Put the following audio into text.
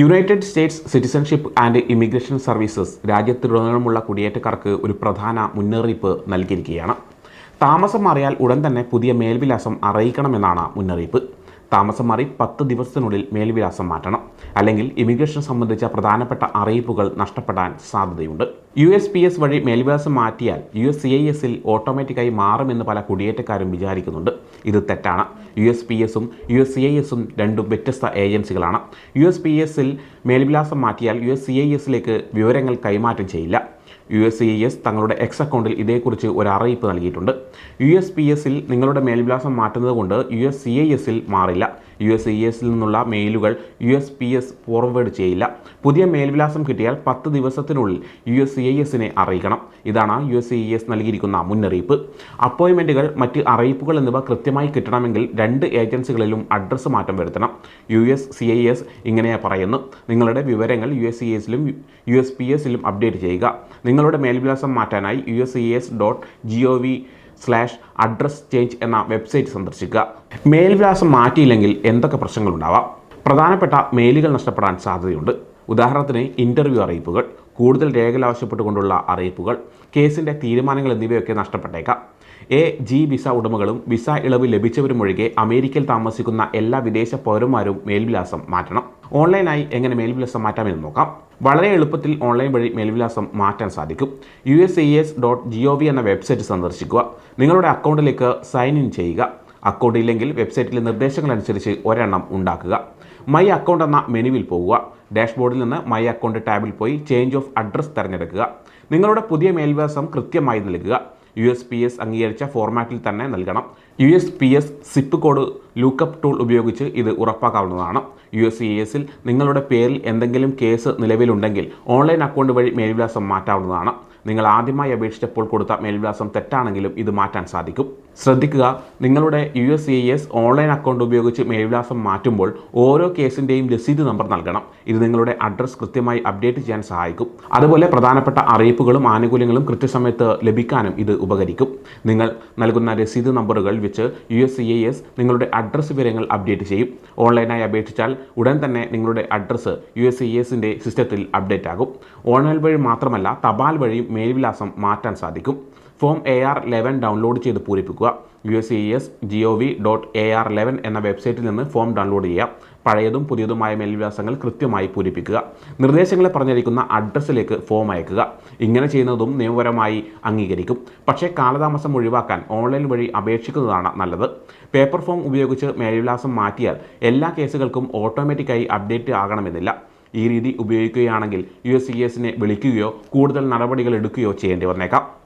United States citizenship and immigration services രാജ്യത്തുടനീളമുള്ള കുടിയേറ്റക്കാർക്ക് ഒരു പ്രധാന മുന്നറിയിപ്പ് നൽകിയിരിക്കുകയാണ്. താമസം മാറിയാൽ ഉടൻ തന്നെ പുതിയ മേൽവിലാസം അറിയിക്കണമെന്നാണ് മുന്നറിയിപ്പ്. താമസം മാറി പത്ത് ദിവസത്തിനുള്ളിൽ മേൽവിലാസം മാറ്റണം. അല്ലെങ്കിൽ ഇമിഗ്രേഷൻ സംബന്ധിച്ച പ്രധാനപ്പെട്ട അറിയിപ്പുകൾ നഷ്ടപ്പെടാൻ സാധ്യതയുണ്ട്. യു എസ് പി എസ് വഴി മേൽവിലാസം മാറ്റിയാൽ യു എസ് സി ഐ എസിൽ ഓട്ടോമാറ്റിക്കായി മാറുമെന്ന് പല കുടിയേറ്റക്കാരും വിചാരിക്കുന്നുണ്ട്. ഇത് തെറ്റാണ്. യു എസ് പി എസും യു എസ് സി ഐ എസും രണ്ടും വ്യത്യസ്ത ഏജൻസികളാണ്. യു എസ് പി എസിൽ മേൽവിലാസം മാറ്റിയാൽ യു എസ് സി ഐ എസിലേക്ക് വിവരങ്ങൾ കൈമാറ്റം ചെയ്യില്ല. യു എസ് സി എസ് തങ്ങളുടെ എക്സ് അക്കൗണ്ടിൽ ഇതേക്കുറിച്ച് ഒരു അറിയിപ്പ് നൽകിയിട്ടുണ്ട്. യു എസ് പി എസിൽ നിങ്ങളുടെ മേൽവിലാസം മാറ്റുന്നത് കൊണ്ട് യു എസ് സി ഐ എസിൽ മാറില്ല. യു എസ് ഐ എസിൽ നിന്നുള്ള മെയിലുകൾ U S P S forward ചെയ്യില്ല. പുതിയ മേൽവിലാസം കിട്ടിയാൽ പത്ത് ദിവസത്തിനുള്ളിൽ യു എസ് ഐ എസിനെ അറിയിക്കണം. ഇതാണ് യു എസ് സി എസ് നൽകിയിരിക്കുന്ന മുന്നറിയിപ്പ്. അപ്പോയിൻമെന്റുകൾ മറ്റ് അറിയിപ്പുകൾ എന്നിവ കൃത്യമായി കിട്ടണമെങ്കിൽ രണ്ട് ഏജൻസികളിലും അഡ്രസ്സ് മാറ്റം വരുത്തണം. U S C I S ഇങ്ങനെ പറയുന്നു. നിങ്ങളുടെ വിവരങ്ങൾ യു എസ് സി എസിലും യു എസ് പി എസിലും അപ്ഡേറ്റ് ചെയ്യുക. നിങ്ങളുടെ മേൽവിലാസം മാറ്റാനായി U S C S dot G O V slash address change എന്ന വെബ്സൈറ്റ് സന്ദർശിക്കുക. മേൽവിലാസം മാറ്റിയില്ലെങ്കിൽ എന്തൊക്കെ പ്രശ്നങ്ങളുണ്ടാവാം? പ്രധാനപ്പെട്ട മെയിലുകൾ നഷ്ടപ്പെടാൻ സാധ്യതയുണ്ട്. ഉദാഹരണത്തിന് ഇന്റർവ്യൂ അറിയിപ്പുകൾ കൂടുതൽ രേഖകൾ ആവശ്യപ്പെട്ടുകൊണ്ടുള്ള അറിയിപ്പുകൾ കേസിന്റെ തീരുമാനങ്ങൾ എന്നിവയൊക്കെ നഷ്ടപ്പെട്ടേക്കാം. എ ജി വിസ ഉടമകളും വിസ ഇളവ് ലഭിച്ചവരും ഒഴികെ അമേരിക്കയിൽ താമസിക്കുന്ന എല്ലാ വിദേശ പൗരന്മാരും മേൽവിലാസം മാറ്റണം. ഓൺലൈനായി എങ്ങനെ മേൽവിലാസം മാറ്റാമെന്ന് നോക്കാം. വളരെ എളുപ്പത്തിൽ ഓൺലൈൻ വഴി മേൽവിലാസം മാറ്റാൻ സാധിക്കും. U S S dot G O V എന്ന വെബ്സൈറ്റ് സന്ദർശിക്കുക. നിങ്ങളുടെ അക്കൗണ്ടിലേക്ക് സൈൻ ഇൻ ചെയ്യുക. അക്കൗണ്ട് ഇല്ലെങ്കിൽ വെബ്സൈറ്റിലെ നിർദ്ദേശങ്ങൾ അനുസരിച്ച് ഒരെണ്ണം ഉണ്ടാക്കുക. മൈ അക്കൗണ്ട് എന്ന മെനുവിൽ പോകുക ഡാഷ്ബോർഡിൽ നിന്ന് മൈ അക്കൗണ്ട് ടാബിൽ പോയി ചേഞ്ച് ഓഫ് അഡ്രസ് തിരഞ്ഞെടുക്കുക. നിങ്ങളുടെ പുതിയ മേൽവിലാസം കൃത്യമായി നൽകുക. യു എസ് പി എസ് അംഗീകരിച്ച ഫോർമാറ്റിൽ തന്നെ നൽകണം. U S P S zip code lookup tool ഉപയോഗിച്ച് ഇത് ഉറപ്പാക്കാവുന്നതാണ്. യു എസ് സി എസിൽ നിങ്ങളുടെ പേരിൽ എന്തെങ്കിലും കേസ് നിലവിലുണ്ടെങ്കിൽ ഓൺലൈൻ അക്കൗണ്ട് വഴി മേൽവിലാസം മാറ്റാവുന്നതാണ്. നിങ്ങൾ ആദ്യമായി അപേക്ഷിച്ചപ്പോൾ കൊടുത്ത മേൽവിലാസം തെറ്റാണെങ്കിലും ഇത് മാറ്റാൻ സാധിക്കും. ശ്രദ്ധിക്കുക. നിങ്ങളുടെ U S C S online account ഉപയോഗിച്ച് മേൽവിലാസം മാറ്റുമ്പോൾ ഓരോ കേസിന്റെയും രസീത് നമ്പർ നൽകണം. ഇത് നിങ്ങളുടെ അഡ്രസ്സ് കൃത്യമായി അപ്ഡേറ്റ് ചെയ്യാൻ സഹായിക്കും. അതുപോലെ പ്രധാനപ്പെട്ട അറിയിപ്പുകളും ആനുകൂല്യങ്ങളും കൃത്യസമയത്ത് ലഭിക്കാനും ഇത് ഉപകരിക്കും. നിങ്ങൾ നൽകുന്ന രസീത് നമ്പറുകൾ വെച്ച് യു എസ് സി എസ് നിങ്ങളുടെ അഡ്രസ്സ് വിവരങ്ങൾ അപ്ഡേറ്റ് ചെയ്യും. ഓൺലൈനായി അപേക്ഷിച്ചാൽ ഉടൻ തന്നെ നിങ്ങളുടെ അഡ്രസ്സ് യു എസ് സി എസിന്റെ സിസ്റ്റത്തിൽ അപ്ഡേറ്റ് ആകും. ഓൺലൈൻ വഴി മാത്രമല്ല തപാൽ വഴിയും മേൽവിലാസം മാറ്റാൻ സാധിക്കും. Form A R eleven download ചെയ്ത് പൂരിപ്പിക്കുക. U S C S G O V dot A R eleven എന്ന വെബ്സൈറ്റിൽ നിന്ന് ഫോം ഡൗൺലോഡ് ചെയ്യാം പഴയതും പുതിയതുമായ മേൽവിലാസങ്ങൾ കൃത്യമായി പൂരിപ്പിക്കുക. നിർദ്ദേശങ്ങളെ പറഞ്ഞിരിക്കുന്ന അഡ്രസ്സിലേക്ക് ഫോം അയക്കുക. ഇങ്ങനെ ചെയ്യുന്നതും നിയമപരമായി അംഗീകരിക്കും. പക്ഷേ കാലതാമസം ഒഴിവാക്കാൻ ഓൺലൈൻ വഴി അപേക്ഷിക്കുന്നതാണ് നല്ലത്. പേപ്പർ ഫോം ഉപയോഗിച്ച് മേൽവിലാസം മാറ്റിയാൽ എല്ലാ കേസുകൾക്കും ഓട്ടോമാറ്റിക്കായി അപ്ഡേറ്റ് ആകണമെന്നില്ല. ഈ രീതി ഉപയോഗിക്കുകയാണെങ്കിൽ യു എസ് സി എസിനെ വിളിക്കുകയോ കൂടുതൽ നടപടികൾ എടുക്കുകയോ ചെയ്യേണ്ടി വന്നേക്കാം.